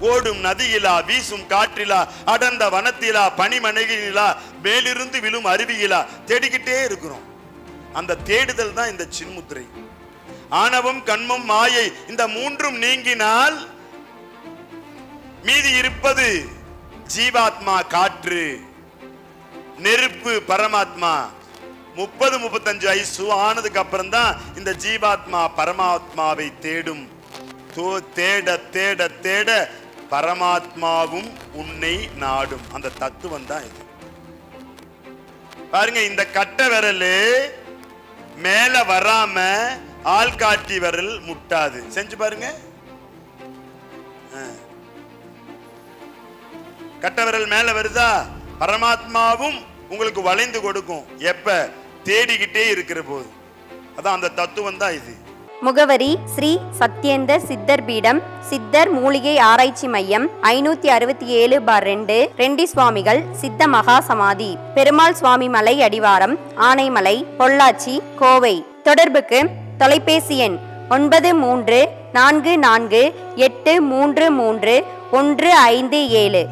ஓடும் நதியிலா வீசும் காற்றிலா அடர்ந்த வனத்திலா பனிமனையிலா மேலிருந்து விழும் அருவியிலா தேடிக்கிட்டே இருக்கிறோம். அந்த தேடுதல் தான் இந்த சின்முத்திரை. ஆணவம் கண்மம் மாயை இந்த மூன்றும் நீங்கினால் மீதி இருப்பது ஜீவாத்மா காற்று. நெருப்பு பரமாத்மா. முப்பது முப்பத்தஞ்சு வயசு ஆனதுக்கு அப்புறம் தான் இந்த ஜீவாத்மா பரமாத்மாவை தேடும். தோ- தேட தேட தேட பரமாத்மாவும் உன்னை நாடும். அந்த தத்துவம் தான் இது. பாருங்க இந்த கட்டை விரலு மேல வராம ஆள்காட்டி விரல் முட்டாது. செஞ்சு பாருங்க. கட்ட கட்டை விரல் மேல வருதா? பரமாத்மாவும் உங்களுக்கு வளைந்து கொடுக்கும். எப்ப? தேடிக்கிட்டே இருக்கிற போது. அதான் அந்த தத்துவம் தான் இது. முகவரி ஸ்ரீ சத்யேந்தர் சித்தர் பீடம் சித்தர் மூலிகை ஆராய்ச்சி மையம் ஐநூத்தி அறுபத்தி ஏழு பார் ரெண்டு ரெண்டி சுவாமிகள் சித்த மகா சமாதி பெருமாள் சுவாமி மலை அடிவாரம் ஆனைமலை பொள்ளாச்சி கோவை. தொடர்புக்கு தொலைபேசி எண் ஒன்பது மூன்று நான்கு நான்கு எட்டு மூன்று மூன்று ஒன்று ஐந்து ஏழு.